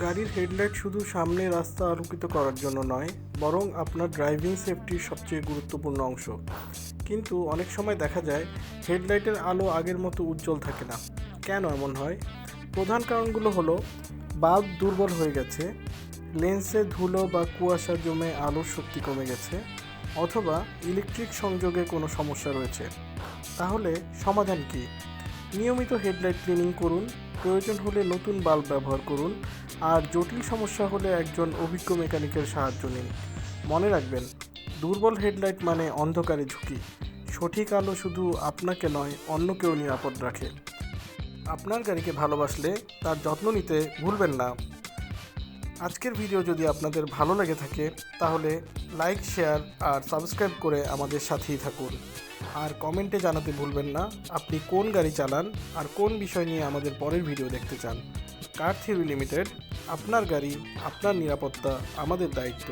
গাড়ির হেডলাইট শুধু সামনে রাস্তা আলোকিত করার জন্য নয়, বরং আপনার ড্রাইভিং সেফটির সবচেয়ে গুরুত্বপূর্ণ অংশ। কিন্তু অনেক সময় দেখা যায়, হেডলাইটের আলো আগের মতো উজ্জ্বল থাকে না। কেন এমন হয়? প্রধান কারণগুলো হলো, বাল্ব দুর্বল হয়ে গেছে, লেন্সে ধুলো বা কুয়াশা জমে আলোর শক্তি কমে গেছে, অথবা ইলেকট্রিক সংযোগে কোনো সমস্যা রয়েছে। তাহলে সমাধান কী? নিয়মিত হেডলাইট ক্লিনিং করুন প্রয়োজন হলে নতুন বাল্ব ব্যবহার করুন, আর জটিল সমস্যা হলে একজন অভিজ্ঞ মেকানিকের সাহায্য নিন। মনে রাখবেন, দুর্বল হেডলাইট মানে অন্ধকারে ঝুঁকি। সঠিক আলো শুধু আপনাকে নয় অন্যকেও নিরাপদ রাখে। আপনার গাড়িকে ভালোবাসলে তার যত্ন নিতে ভুলবেন না। আজকের ভিডিও যদি আপনাদের ভালো লেগে থাকে, তাহলে লাইক, শেয়ার আর সাবস্ক্রাইব করে আমাদের সাথেই থাকুন। আর কমেন্টে জানাতে ভুলবেন না, আপনি কোন গাড়ি চালান আর কোন বিষয় নিয়ে আমাদের পরের ভিডিও দেখতে চান। Car theory limited? আপনার গাড়ি, আপনার নিরাপত্তা, আমাদের দায়িত্ব।